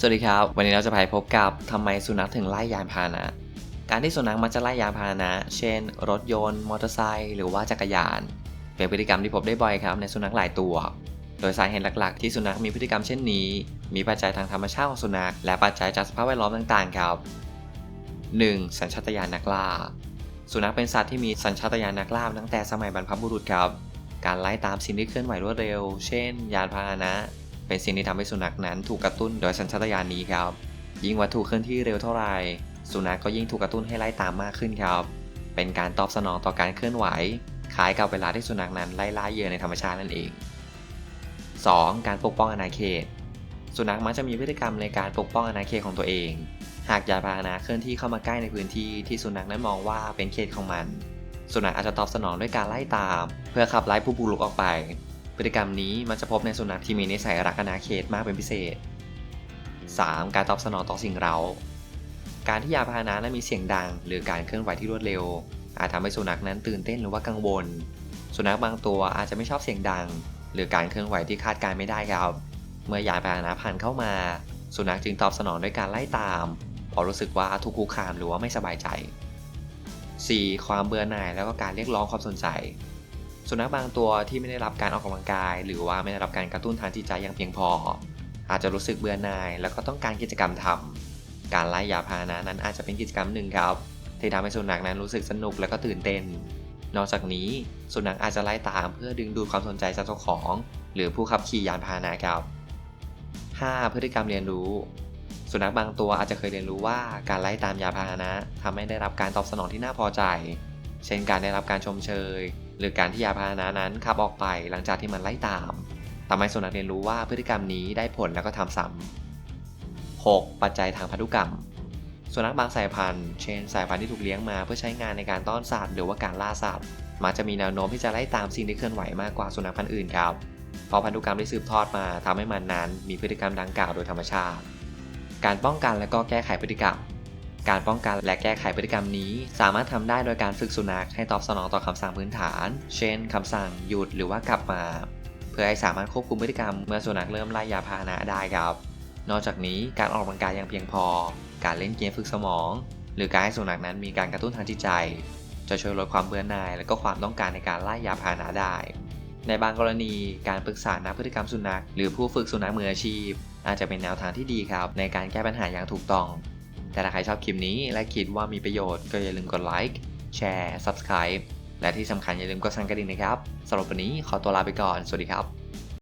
สวัสดีครับ วันนี้เราจะไปพบกับทำไมสุนัขถึงไล่ยานพาหนะ การที่สุนัขมักจะไล่ยานพาหนะ เช่น รถยนต์ มอเตอร์ไซค์หรือว่าจักรยาน เป็นพฤติกรรมที่พบได้บ่อยครับในสุนัขหลายตัว โดยสาเหตุหลักๆ ที่สุนัขมีพฤติกรรมเช่นนี้ มีปัจจัยทางธรรมชาติของสุนัขและปัจจัยจากสภาพแวดล้อมต่างๆครับ 1. สัญชาตญาณนักล่า สุนัขเป็นสัตว์ที่มีสัญชาตญาณนักล่าตั้งแต่สมัยบรรพบุรุษครับ การไล่ตามสิ่งที่เคลื่อนไหวรวดเร็ว เช่น ยานพาหนะ เป็นสิ่งที่ทำให้สุนัขนั้นถูกกระตุ้นโดยสัญชาตญาณนี้ครับ ยิ่งวัตถุเคลื่อนที่เร็วเท่าไหร่สุนัขก็ยิ่งถูกกระตุ้นให้ไล่ตามมากขึ้นครับ เป็นการตอบสนองต่อการเคลื่อนไหวคล้ายกับเวลาที่สุนัขนั้นไล่ล่าเหยื่อในธรรมชาตินั่นเอง 2. การปกป้องอาณาเขต สุนัขมักจะมีพฤติกรรมในการปกป้องอาณาเขตของตัวเอง หากยานพาหนะเคลื่อนที่เข้ามาใกล้ในพื้นที่ที่สุนัขนั้นมองว่าเป็นเขตของมัน สุนัขอาจจะตอบสนองด้วยการไล่ตาม เพื่อขับไล่ผู้บุกรุกออกไป พฤติกรรมนี้มันจะพบในสุนัขที่มีนิสัยรักอาณาเขตมากเป็นพิเศษ 3. การตอบสนองต่อสิ่งเร้าการที่ยาพาหนะนั้นมีเสียงดัง หรือการเคลื่อนไหวที่รวดเร็ว อาจทำให้สุนัขนั้นตื่นเต้นหรือว่ากังวล สุนัขบางตัวอาจจะไม่ชอบเสียงดัง หรือการเคลื่อนไหวที่คาดการไม่ได้ครับ เมื่อยานพาหนะผ่านเข้ามา สุนัขจึงตอบสนองด้วยการไล่ตามเพราะรู้สึกว่าถูกคุกคามหรือว่าไม่สบายใจ 4. ความเบื่อหน่ายแล้วก็การเรียกร้องความสนใจ สุนัขบางตัวที่ไม่ได้รับการออกกำลังกาย หรือว่าไม่ได้รับการกระตุ้นทางจิตใจอย่างเพียงพอ อาจจะรู้สึกเบื่อหน่าย แล้วก็ต้องการกิจกรรมทำการไล่ยาพาหนะนั้นอาจจะเป็นกิจกรรมหนึ่งครับ ที่ทำให้สุนัขนั้นรู้สึกสนุกและก็ตื่นเต้น นอกจากนี้สุนัขอาจจะไล่ตามเพื่อดึงดูดความสนใจจากเจ้าของ หรือผู้ขับขี่ยานพาหนะครับ 5. พฤติกรรมเรียนรู้ สุนัขบางตัวอาจจะเคยเรียนรู้ว่าการไล่ตามยาพาหนะทำให้ได้รับการตอบสนองที่น่าพอใจ เช่นการได้รับการชมเชย หรือการที่ยาพาหนะนั้นขับออกไปหลังจากที่มันไล่ตามทำให้สุนัขเรียนรู้ว่าพฤติกรรมนี้ได้ผลแล้วก็ทำซ้ำ 6. ปัจจัยทางพันธุกรรม สุนัขบางสายพันธุ์ เช่น สายพันธุ์ที่ถูกเลี้ยงมาเพื่อใช้งานในการต้อนสัตว์หรือว่าการล่าสัตว์มักจะมีแนวโน้มที่จะไล่ตามสิ่งที่เคลื่อนไหวมากกว่าสุนัขพันธุ์อื่นครับ เพราะพันธุกรรมที่สืบทอดมาทำให้มันนั้นมีพฤติกรรมดังกล่าวโดยธรรมชาติ การป้องกันและก็แก้ไขพฤติกรรม การป้องกันและแก้ไขพฤติกรรมนี้ สามารถทำได้โดยการฝึกสุนัขให้ตอบสนองต่อคำสั่งพื้นฐาน เช่นคำสั่งหยุดหรือว่ากลับมา เพื่อให้สามารถควบคุมพฤติกรรมเมื่อสุนัขเริ่มไล่ยาพาหนะได้ครับ นอกจากนี้การออกกำลังกายอย่างเพียงพอ การเล่นเกมฝึกสมอง หรือการให้สุนัขนั้นมีการกระตุ้นทางจิตใจ จะช่วยลดความเบื่อหน่าย และก็ความต้องการในการไล่ยาพาหนะได้ในบางกรณีการปรึกษานักพฤติกรรมสุนัข หรือผู้ฝึกสุนัขมืออาชีพ อาจจะเป็นแนวทางที่ดีครับ ในการแก้ปัญหาอย่างถูกต้อง แต่ถ้าใครชอบคลิปนี้และคิดว่ามีประโยชน์ก็อย่าลืมกดไลค์แชร์ Subscribe และที่สำคัญอย่าลืมกดสั่นกระดิ่งนะครับสำหรับวันนี้ขอตัวลาไปก่อน สวัสดีครับ